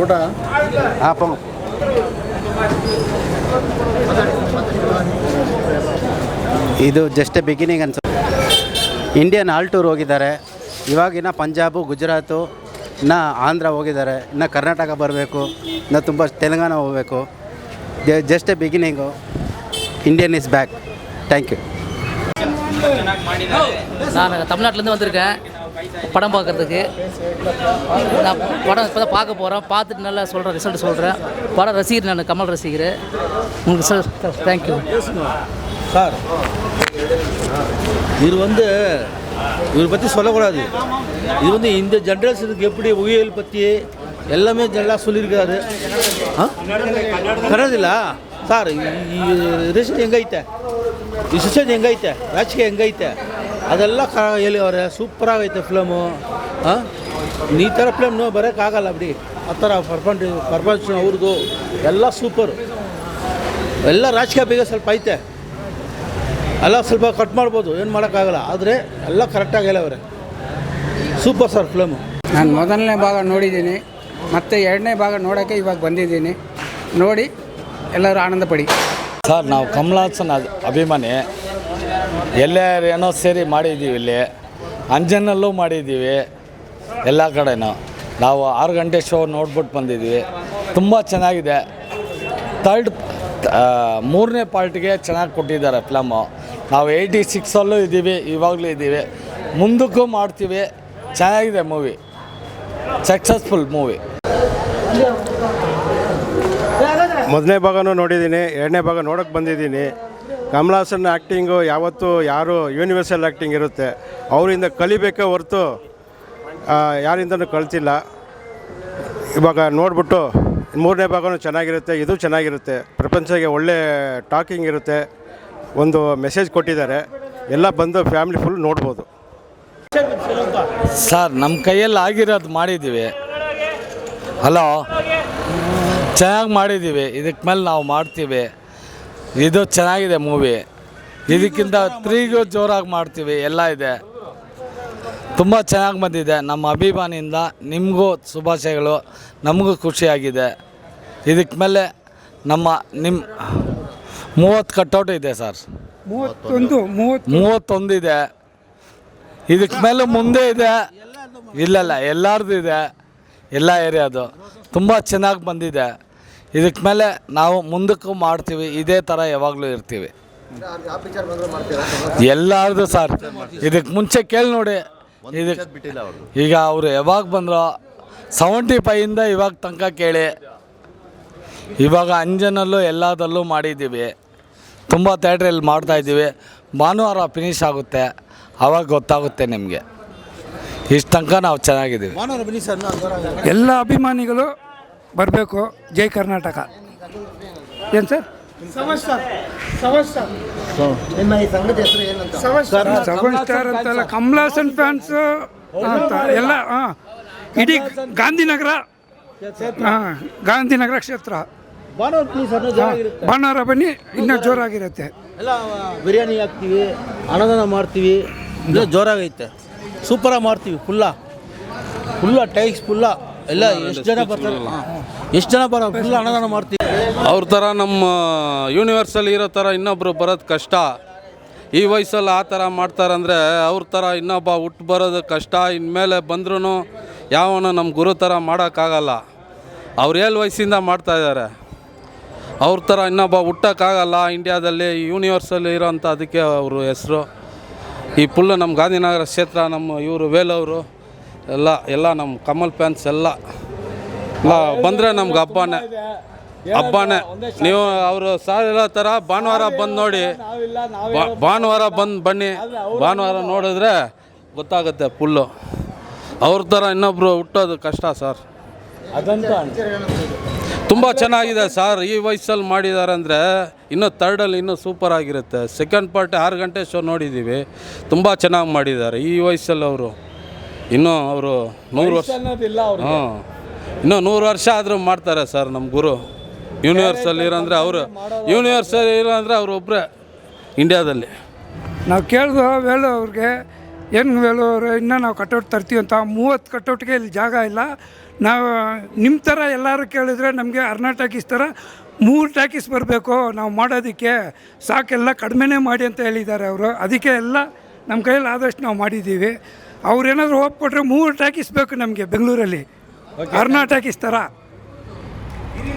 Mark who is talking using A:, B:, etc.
A: ಊಟ
B: ಆಪ ಇದು ಜಸ್ಟ್ ಬಿಗಿನಿಂಗ್ ಅನ್ಸುತ್ತೆ. ಇಂಡಿಯನ್ ಆಲ್ ಟೂರ್ ಹೋಗಿದ್ದಾರೆ ಇವಾಗಿನ ಪಂಜಾಬು ಗುಜರಾತು ಇನ್ನು ಆಂಧ್ರ ಹೋಗಿದ್ದಾರೆ ಇನ್ನು ಕರ್ನಾಟಕ ಬರಬೇಕು ಇನ್ನು ತುಂಬ ತೆಲಂಗಾಣ ಹೋಗಬೇಕು just beginning Indian is back thank you
C: நான் தமிழ்நாட்டிலேருந்து வந்திருக்கேன் படம் பார்க்குறதுக்கு நான் படம் இப்போ தான் பார்க்க போகிறேன் பார்த்துட்டு நல்லா சொல்கிறேன் ரிசல்ட் சொல்கிறேன் படம் ரசிகர் நான் கமல் ரசிகர் உங்களுக்கு சார் தேங்க்யூ
D: சார் இது வந்து இவர் பற்றி சொல்லக்கூடாது இது வந்து இந்த ஜென்ரேஷனுக்கு எப்படி உயிரியல் பற்றி எல்லாமே நல்லா சொல்லியிருக்காரு ಆ? ಕನ್ನಡದಿಲ್ಲ ಸರ್ ಈ ರಿಸಲ್ಟ್ ಹೆಂಗೈತೆ ಈ ಸಿಚುವೇಶನ್ ಹೆಂಗೈತೆ ರಾಜಕೀಯ ಹೆಂಗೈತೆ ಅದೆಲ್ಲ ಕ ಹೇಳಿವ್ರೆ ಸೂಪರಾಗೈತೆ ಫಿಲಮು ಹಾಂ ಈ ಥರ ಫಿಲಮ್ ನೋ ಬರೋಕ್ಕಾಗಲ್ಲ ಬಿಡಿ ಆ ಥರ ಪರ್ಫಾರ್ಮ್ ಪರ್ಫಾರ್ಮೆನ್ಸ್ ಅವ್ರದ್ದು ಎಲ್ಲ ಸೂಪರು ಎಲ್ಲ ರಾಜಕೀಯ ಬೇಗ ಸ್ವಲ್ಪ ಐತೆ ಎಲ್ಲ ಸ್ವಲ್ಪ ಕಟ್ ಮಾಡ್ಬೋದು ಏನು ಮಾಡೋಕ್ಕಾಗಲ್ಲ. ಆದರೆ ಎಲ್ಲ ಕರೆಕ್ಟಾಗಿ ಅವರೇ ಸೂಪರ್ ಸರ್ ಫಿಲಮು
E: ನಾನು ಮೊದಲನೇ ಭಾಗ ನೋಡಿದ್ದೀನಿ ಮತ್ತು ಎರಡನೇ ಭಾಗ ನೋಡೋಕ್ಕೆ ಇವಾಗ ಬಂದಿದ್ದೀನಿ. ನೋಡಿ ಎಲ್ಲರೂ ಆನಂದ ಪಡಿ.
F: ಸರ್ ನಾವು ಕಮಲಾಸನ್ ಅದ್- ಅಭಿಮಾನಿ. ಎಲ್ಲರೂ ಏನೋ ಸೇರಿ ಮಾಡಿದ್ದೀವಿ ಇಲ್ಲಿ. ಅಂಜನಲ್ಲೂ ಮಾಡಿದ್ದೀವಿ. ಎಲ್ಲ ಕಡೆನೂ. ನಾವು ಆರು ಗಂಟೆ ಶೋ ನೋಡ್ಬಿಟ್ಟು ಬಂದಿದ್ದೀವಿ. ತುಂಬ ಚೆನ್ನಾಗಿದೆ. ತರ್ಡ್ ಮೂರನೇ ಪಾರ್ಟಿಗೆ ಚೆನ್ನಾಗಿ ಕೊಟ್ಟಿದ್ದಾರೆ ಫಿಲಮು ನಾವು ಏಯ್ಟಿ ಸಿಕ್ಸಲ್ಲೂ ಇದ್ದೀವಿ, ಇವಾಗಲೂ ಇದ್ದೀವಿ. ಮುಂದಕ್ಕೂ ಮಾಡ್ತೀವಿ. ಚೆನ್ನಾಗಿದೆ ಮೂವಿ ಸಕ್ಸಸ್ಫುಲ್ ಮೂವಿ
A: ಮೊದಲನೇ ಭಾಗನೂ ನೋಡಿದ್ದೀನಿ, ಎರಡನೇ ಭಾಗ ನೋಡೋಕ್ಕೆ ಬಂದಿದ್ದೀನಿ. ಕಮಲ್ ಹಾಸನ್ ಆ್ಯಕ್ಟಿಂಗು ಯಾವತ್ತೂ ಯಾರು ಯೂನಿವರ್ಸಲ್ ಆ್ಯಕ್ಟಿಂಗ್ ಇರುತ್ತೆ. ಅವರಿಂದ ಕಲಿಬೇಕೇ ಹೊರತು ಯಾರಿಂದನೂ ಕಲ್ತಿಲ್ಲ. ಇವಾಗ ನೋಡ್ಬಿಟ್ಟು, ಮೂರನೇ ಭಾಗನೂ ಚೆನ್ನಾಗಿರುತ್ತೆ, ಇದು ಚೆನ್ನಾಗಿರುತ್ತೆ. ಪ್ರಪಂಚಕ್ಕೆ ಒಳ್ಳೆ ಟಾಕಿಂಗ್ ಇರುತ್ತೆ. ಒಂದು ಮೆಸೇಜ್ ಕೊಟ್ಟಿದ್ದಾರೆ. ಎಲ್ಲ ಬಂದು ಫ್ಯಾಮಿಲಿ ಫುಲ್ ನೋಡ್ಬೋದು.
F: ಸರ್ ನಮ್ಮ ಕೈಯಲ್ಲಿ ಆಗಿರೋದು ಮಾಡಿದ್ದೀವಿ. ಹಲೋ? ಚೆನ್ನಾಗಿ ಮಾಡಿದ್ದೀವಿ. ಇದಕ್ಕೆ ಮೇಲೆ ನಾವು ಮಾಡ್ತೀವಿ. ಇದು ಚೆನ್ನಾಗಿದೆ ಮೂವಿ ಇದಕ್ಕಿಂತ ತ್ರೀಗೂ ಜೋರಾಗಿ ಮಾಡ್ತೀವಿ. ಎಲ್ಲ ಇದೆ. ತುಂಬ ಚೆನ್ನಾಗಿ ಬಂದಿದೆ. ನಮ್ಮ ಅಭಿಮಾನಿಯಿಂದ ನಿಮಗೂ ಶುಭಾಶಯಗಳು. ನಮಗೂ ಖುಷಿಯಾಗಿದೆ. ಇದಕ್ಕೆ ಮೇಲೆ ನಮ್ಮ ನಿಮ್ಮ ಮೂವತ್ತು ಕಟ್ಔಟ್ ಇದೆ ಸರ್.
E: ಮೂವತ್ತೊಂದು ಮೂವತ್ತು.
F: ಮೂವತ್ತೊಂದಿದೆ. ಇದಕ್ಕೆ ಮೇಲೆ ಮುಂದೆ ಇದೆ. ಇಲ್ಲಲ್ಲ ಎಲ್ಲರದು ಇದೆ. ಎಲ್ಲ ಏರಿಯಾದು. ತುಂಬ ಚೆನ್ನಾಗಿ ಬಂದಿದೆ. ಇದಕ್ಕೆ ಮೇಲೆ ನಾವು ಮುಂದಕ್ಕೂ ಮಾಡ್ತೀವಿ. ಇದೇ ಥರ ಯಾವಾಗಲೂ ಇರ್ತೀವಿ. ಎಲ್ಲಾರ್ದು ಸರ್. ಇದಕ್ಕೆ ಮುಂಚೆ ಕೇಳಿ ನೋಡಿ. ಇದಕ್ಕೆ ಈಗ ಅವರು ಯಾವಾಗ ಬಂದರು ಸೆವೆಂಟಿ ಫೈಯಿಂದ ಇವಾಗ ತನಕ ಕೇಳಿ. ಇವಾಗ ಅಂಜನಲ್ಲೂ ಎಲ್ಲದಲ್ಲೂ ಮಾಡಿದ್ದೀವಿ. ತುಂಬ ಥಿಯೇಟ್ರಲ್ಲಿ ಮಾಡ್ತಾಯಿದ್ದೀವಿ ಭಾನುವಾರ ಫಿನಿಶ್ ಆಗುತ್ತೆ. ಆವಾಗ ಗೊತ್ತಾಗುತ್ತೆ ನಿಮಗೆ. ಇಷ್ಟು ತನಕ ನಾವು ಚೆನ್ನಾಗಿದ್ದೀವಿ.
D: ಮಾನವರ ಬನ್ನಿ ಸರ್
E: ಎಲ್ಲ ಅಭಿಮಾನಿಗಳು ಬರಬೇಕು. ಜೈ ಕರ್ನಾಟಕ. ಏನು ಸರ್? ಸೆವೆನ್ ಸ್ಟಾರ್ ಅಂತಲ್ಲ ಕಮಲಾಸನ್ ಫ್ಯಾನ್ಸ್ ಅಂತ ಎಲ್ಲ ಹಾಂ ಇಡೀ ಗಾಂಧಿನಗರ ಹಾಂ ಗಾಂಧಿನಗರ ಕ್ಷೇತ್ರ.
D: ಚೆನ್ನಾಗಿರುತ್ತೆ
E: ಭಾನುವಾರ ಬನ್ನಿ ಇನ್ನೂ ಜೋರಾಗಿರುತ್ತೆ.
D: ಎಲ್ಲ ಬಿರಿಯಾನಿ ಹಾಕ್ತೀವಿ ಅನ್ನದಾನ ಮಾಡ್ತೀವಿ ಇಲ್ಲ ಜೋರಾಗೈತೆ. ಸೂಪರಾಗಿ ಮಾಡ್ತೀವಿ ಫುಲ್ಲ ಫುಲ್ಲ ಟೈಕ್ಸ್ ಫುಲ್ಲ ಎಲ್ಲ ಎಷ್ಟು ಜನ ಬರ್ತಾರೆ? ಎಷ್ಟು ಜನ ಬರೋ ಫುಲ್ ಅನ್ನದಾನ ಮಾಡ್ತೀವಿ.
G: ಅವ್ರ ಥರ ನಮ್ಮ ಯೂನಿವರ್ಸಲ್ಲಿ ಇರೋ ಥರ ಇನ್ನೊಬ್ರು ಬರೋದು ಕಷ್ಟ. ಈ ವಯಸ್ಸಲ್ಲಿ ಆ ಥರ ಮಾಡ್ತಾರಂದರೆ ಅವ್ರ ಥರ ಇನ್ನೊಬ್ಬ ಹುಟ್ಟು ಬರೋದು ಕಷ್ಟ. ಇನ್ಮೇಲೆ ಬಂದ್ರೂ ಯಾವನು ನಮ್ಮ ಗುರು ಥರ ಮಾಡೋಕ್ಕಾಗಲ್ಲ. ಅವ್ರು ಏಳು ವಯಸ್ಸಿಂದ ಮಾಡ್ತಾಯಿದ್ದಾರೆ ಅವ್ರ ಥರ ಇನ್ನೊಬ್ಬ ಹುಟ್ಟೋಕ್ಕಾಗಲ್ಲ ಇಂಡ್ಯಾದಲ್ಲಿ ಯೂನಿವರ್ಸಲ್ಲಿ ಇರೋಂಥ ಅದಕ್ಕೆ ಅವರು ಹೆಸರು. ಈ ಫುಲ್ಲು ನಮ್ಮ ಗಾಂಧಿನಗರ ಕ್ಷೇತ್ರ, ನಮ್ಮ ಇವರು ವೇಲವರು ಎಲ್ಲ ಎಲ್ಲ ನಮ್ಮ ಕಮಲ್ ಫ್ಯಾನ್ಸ್ ಎಲ್ಲ. ಬಂದರೆ ನಮ್ಗೆ ಹಬ್ಬನೇ. ಹಬ್ಬನೇ. ನೀವು ಅವರು ಸಾರ್ ಇರೋ ಥರ ಭಾನುವಾರ ಬಂದು ನೋಡಿ. ಭಾನುವಾರ ಬಂದು ಬನ್ನಿ. ಭಾನುವಾರ ನೋಡಿದ್ರೆ ಗೊತ್ತಾಗುತ್ತೆ ಫುಲ್ಲು ಅವ್ರ ಥರ ಇನ್ನೊಬ್ಬರು ಹುಟ್ಟೋದು ಕಷ್ಟ ಸರ್. ತುಂಬ ಚೆನ್ನಾಗಿದೆ ಸರ್. ಈ ವಯಸ್ಸಲ್ಲಿ ಮಾಡಿದ್ದಾರೆ ಅಂದರೆ ಇನ್ನೂ ತರ್ಡಲ್ಲಿ ಇನ್ನೂ ಸೂಪರ್ ಆಗಿರುತ್ತೆ. ಸೆಕೆಂಡ್ ಪಾರ್ಟ್ ಆರು ಗಂಟೆ ಶೋ ನೋಡಿದ್ದೀವಿ ತುಂಬ ಚೆನ್ನಾಗಿ ಮಾಡಿದ್ದಾರೆ. ಈ ವಯಸ್ಸಲ್ಲಿ ಅವರು. ಇನ್ನೂ ಅವರು ನೂರು ವರ್ಷ ಹ್ಞೂ ಇನ್ನೂ ನೂರು ವರ್ಷ ಆದರೂ ಮಾಡ್ತಾರೆ ಸರ್ ನಮ್ಮ ಗುರು. ಯೂನಿವರ್ಸಲ್ಲಿ ಇರೋಂದ್ರೆ ಅವರು ಯೂನಿವರ್ಸಲ್ಲಿ ಇರೋಂದ್ರೆ ಅಂದರೆ ಅವ್ರು ಒಬ್ಬರೇ ಇಂಡಿಯಾದಲ್ಲಿ
H: ನಾವು ಕೇಳಿದ್ವು ಹೇಳೋ ಅವ್ರಿಗೆ ಏನು ಹೇಳೋರು ಅವರು ಇನ್ನೂ ನಾವು ಕಟೌಟ್ ತರ್ತೀವಿ ಅಂತ ಮೂವತ್ತು ಕಟೌಟ್ಗೆ ಇಲ್ಲಿ ಜಾಗ ಇಲ್ಲ. ನಾವು ನಿಮ್ಮ ಥರ ಎಲ್ಲರೂ ಕೇಳಿದ್ರೆ ನಮಗೆ ಅರ್ನಾ ಟಾಕೀಸ್ ಥರ ಮೂರು ಟಾಕೀಸ್ ಬರಬೇಕು. ನಾವು ಮಾಡೋದಕ್ಕೆ ಸಾಕೆಲ್ಲ ಕಡಿಮೆನೇ ಮಾಡಿ ಅಂತ ಹೇಳಿದ್ದಾರೆ ಅವರು. ಅದಕ್ಕೆ ಎಲ್ಲ ನಮ್ಮ ಕೈಯಲ್ಲಿ ಆದಷ್ಟು ನಾವು ಮಾಡಿದ್ದೀವಿ. ಅವ್ರೇನಾದರೂ ಒಪ್ಪಿಕೊಟ್ರೆ ಮೂರು ಟಾಕೀಸ್ ಬೇಕು ನಮಗೆ ಬೆಂಗಳೂರಲ್ಲಿ. ಅರ್ನಾ ಟಾಕೀಸ್ ಥರ